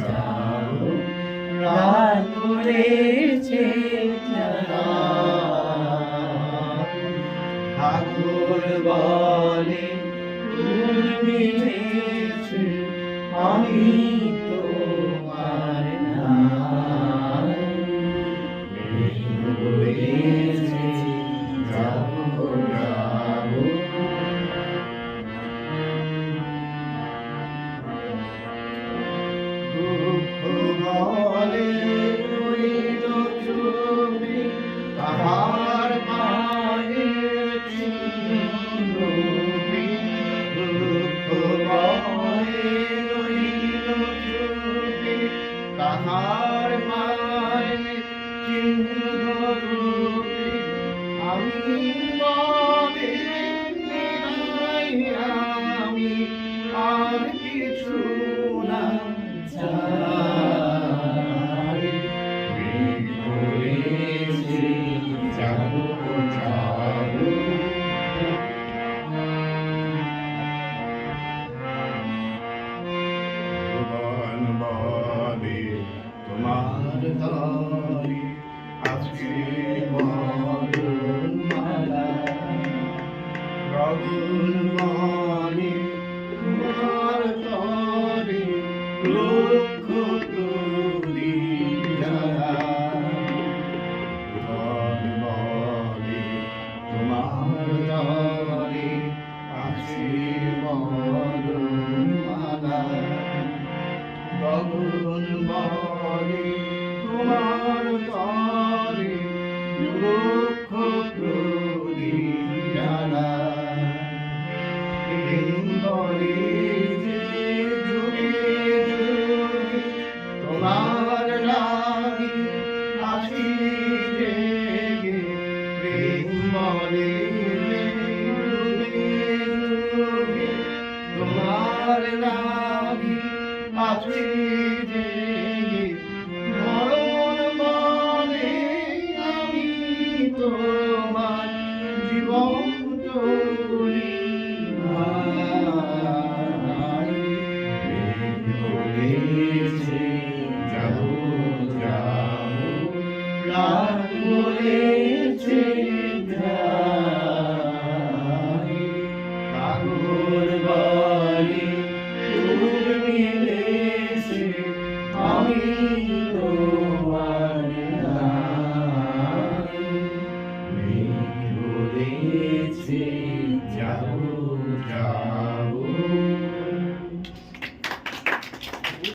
যাও রাত পড়েছে ঠাকুর বলে তুমি আমি তো true love. লক্ষ প্রদীপ জ্বালা বলে যে যুগে যুগে তোমার নামি আছি জেগে প্রেম বলে তোমার নামি আছি। Jabuja.